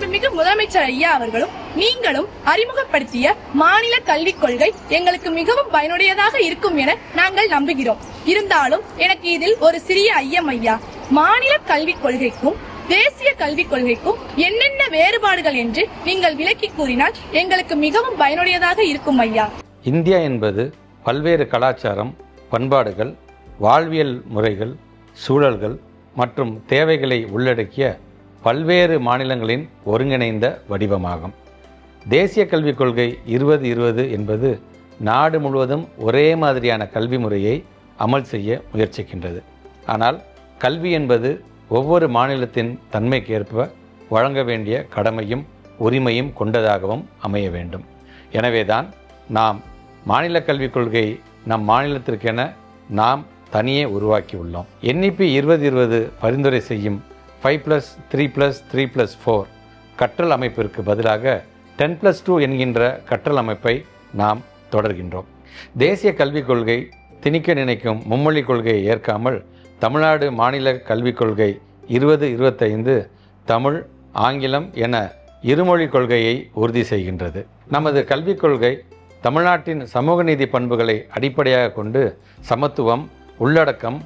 மாண்புமிகு முதலமைச்சர் ஐயா அவர்களும் நீங்களும் அறிமுகப்படுத்திய மாநில கல்விக் கொள்கை எங்களுக்கு மிகவும் பயனுடையதாக இருக்கும் என நாங்கள் நம்புகிறோம். இருந்தாலும் எனக்கு இதில் ஒரு சிறிய ஐயம் ஐயா. மாநில கல்விக் கொள்கைக்கும் தேசிய கல்விக் கொள்கைக்கும் என்னென்ன வேறுபாடுகள் என்று நீங்கள் விளக்கி கூறினால் எங்களுக்கு மிகவும் பயனுடையதாக இருக்கும் ஐயா. இந்தியா என்பது பல்வேறு கலாச்சாரம் பண்பாடுகள் வாழ்வியல் முறைகள் சூழல்கள் மற்றும் தேவைகளை உள்ளடக்கிய பல்வேறு மாநிலங்களின் ஒருங்கிணைந்த வடிவமாகும். தேசிய கல்விக் கொள்கை இருபது இருபது என்பது நாடு முழுவதும் ஒரே மாதிரியான கல்வி முறையை அமல் செய்ய முயற்சிக்கின்றது. ஆனால் கல்வி என்பது ஒவ்வொரு மாநிலத்தின் தன்மைக்கேற்ப வழங்க வேண்டிய கடமையும் உரிமையும் கொண்டதாகவும் அமைய வேண்டும். எனவேதான் நாம் மாநில கல்விக் கொள்கை நம் மாநிலத்திற்கென நாம் தனியே உருவாக்கியுள்ளோம். என்இபி இருபது இருபது பரிந்துரை செய்யும் five plus three plus three plus four கற்றல் அமைப்பிற்கு பதிலாக டென் ப்ளஸ் டூ என்கின்ற கற்றல் அமைப்பை நாம் தொடர்கின்றோம். தேசிய கல்விக் கொள்கை திணிக்க நினைக்கும் மும்மொழி கொள்கையை ஏற்காமல் தமிழ்நாடு மாநில கல்விக் கொள்கை இருபது இருபத்தைந்து தமிழ் ஆங்கிலம் என இருமொழி கொள்கையை உறுதி செய்கின்றது. நமது கல்விக் கொள்கை தமிழ்நாட்டின் சமூக நீதி பண்புகளை அடிப்படையாக கொண்டு சமத்துவம் உள்ளடக்கம்